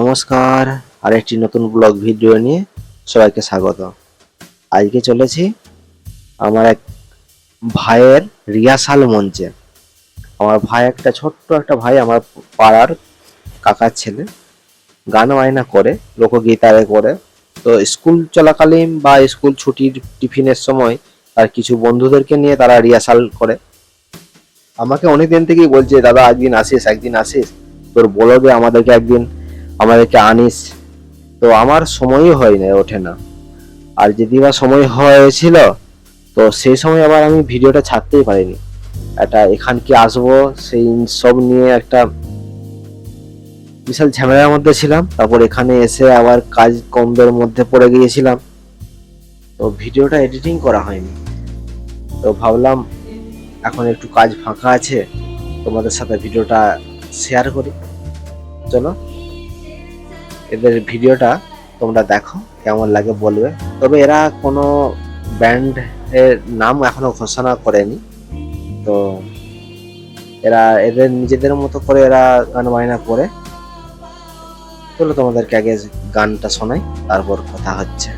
নমস্কার, আরেকটি নতুন ব্লগ ভিডিও নিয়ে সবাইকে স্বাগত। আজকে চলেছি আমার এক ভাইয়ের রিহার্সাল মঞ্চে। আমার ভাই একটা ছোট্ট একটা ভাই আমার পাড়ার কাকার ছেলে। গান বায়না করে, লোকগীতারে করে। তো স্কুল চলাকালীন বা স্কুল ছুটির টিফিনের সময় তার কিছু বন্ধুদেরকে নিয়ে তারা রিহার্সাল করে। আমাকে অনেক দিন থেকেই বলছে, দাদা, একদিন আসিস একদিন আসিস। তোর বলবে আমাদেরকে একদিন আমাদেরকে আনিস। তো আমার সময়ই হয় না ওঠে না। আর যদি বা সময় হয়েছিল, তো সেই সময় আবার আমি ভিডিওটা ছাড়তেই পারিনি। একটা, এখান কি আসব, সেই সব নিয়ে একটা বিশাল ঝামেলার মধ্যে ছিলাম। তারপর এখানে এসে আবার কাজ কমবের মধ্যে পড়ে গিয়েছিলাম। তো ভিডিওটা এডিটিং করা হয়নি। তো ভাবলাম, এখন একটু কাজ ফাঁকা আছে, তোমাদের সাথে ভিডিওটা শেয়ার করি। চলো। এদের ভিডিওটা তোমরা দেখো, কেমন লাগে বলবে। তবে এরা কোনো ব্যান্ড এর নাম এখনও ঘোষণা করেনি। তো এরা এদের নিজেদের মতো করে এরা গান বায়না করে। চলো তোমাদেরকে আগে গানটা শোনাই, তারপর কথা হচ্ছে।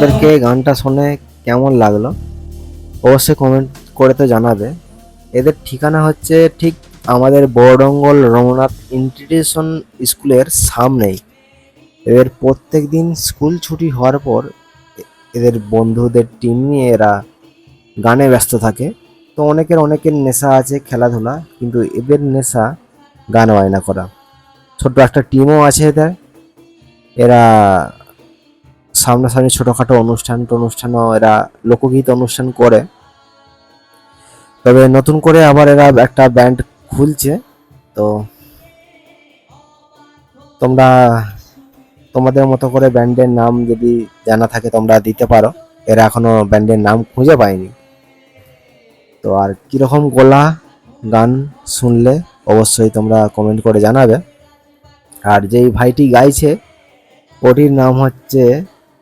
আপনাদেরকে গানটা শুনে কেমন লাগল, অবশ্যই কমেন্ট করে তো জানাবে। এদের ঠিকানা হচ্ছে ঠিক আমাদের বড়ডঙ্গল রমনাথ ইনস্টিটিউশন স্কুলের সামনেই। এদের প্রত্যেক দিন স্কুল ছুটি হওয়ার পর এদের বন্ধুদের টিম নিয়ে এরা গানে ব্যস্ত থাকে। তো অনেকের অনেকের নেশা আছে খেলাধুলা, কিন্তু এদের নেশা গান বায়না করা। ছোট্ট একটা টিমও আছে এদের। এরা সামনাসামনি ছোটোখাটো অনুষ্ঠান টনুষ্ঠানও এরা লোকগীত অনুষ্ঠান করে। তবে নতুন করে আবার এরা একটা ব্যান্ড খুলছে, তো তোমরা, তোমাদের মতো করে ব্যান্ডের নাম যদি জানা থাকে তোমরা দিতে পারো। এরা এখনও ব্যান্ডের নাম খুঁজে পায়নি। তো আর কীরকম গোলা, গান শুনলে অবশ্যই তোমরা কমেন্ট করে জানাবে। আর যেই ভাইটি গাইছে, ওটির নাম হচ্ছে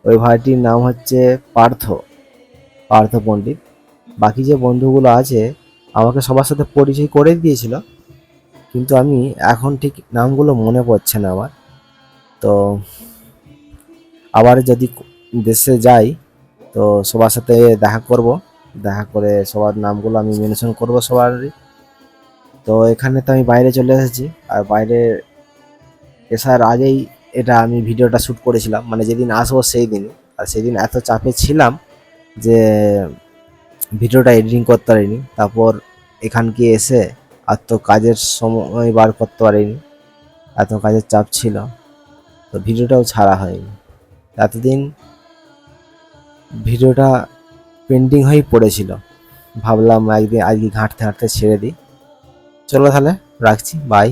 ওই ভাইটির নাম হচ্ছে পার্থ পার্থ পণ্ডিত। বাকি যে বন্ধুগুলো আছে, আমাকে সবার সাথে পরিচয় করে দিয়েছিল, কিন্তু আমি এখন ঠিক নামগুলো মনে পড়ছে না আমার। তো আবার যদি দেশে যাই, তো সবার সাথে দেখা করব, দেখা করে সবার নামগুলো আমি মেনশন করব সবারই। তো এখানে তো আমি বাইরে চলে এসেছি, আর বাইরে এসার আগেই এটা আমি ভিডিওটা শ্যুট করেছিলাম। মানে যেদিন আসব সেই দিন আর সেদিন এত চাপে ছিলাম যে ভিডিওটা এডিটিং করতে পারিনি। তারপর এখানকে এসে আর তো কাজের সময় বার করতে পারিনি। এত কাজের চাপ ছিল। তো ভিডিওটাও ছাড়া হয়নি। এতদিন ভিডিওটা পেন্ডিং হয়েই পড়েছিল। ভাবলাম একদিন, আজকে ঘাঁটতে ঘাঁটতে ছেড়ে দিই। চলো তাহলে, রাখছি। বাই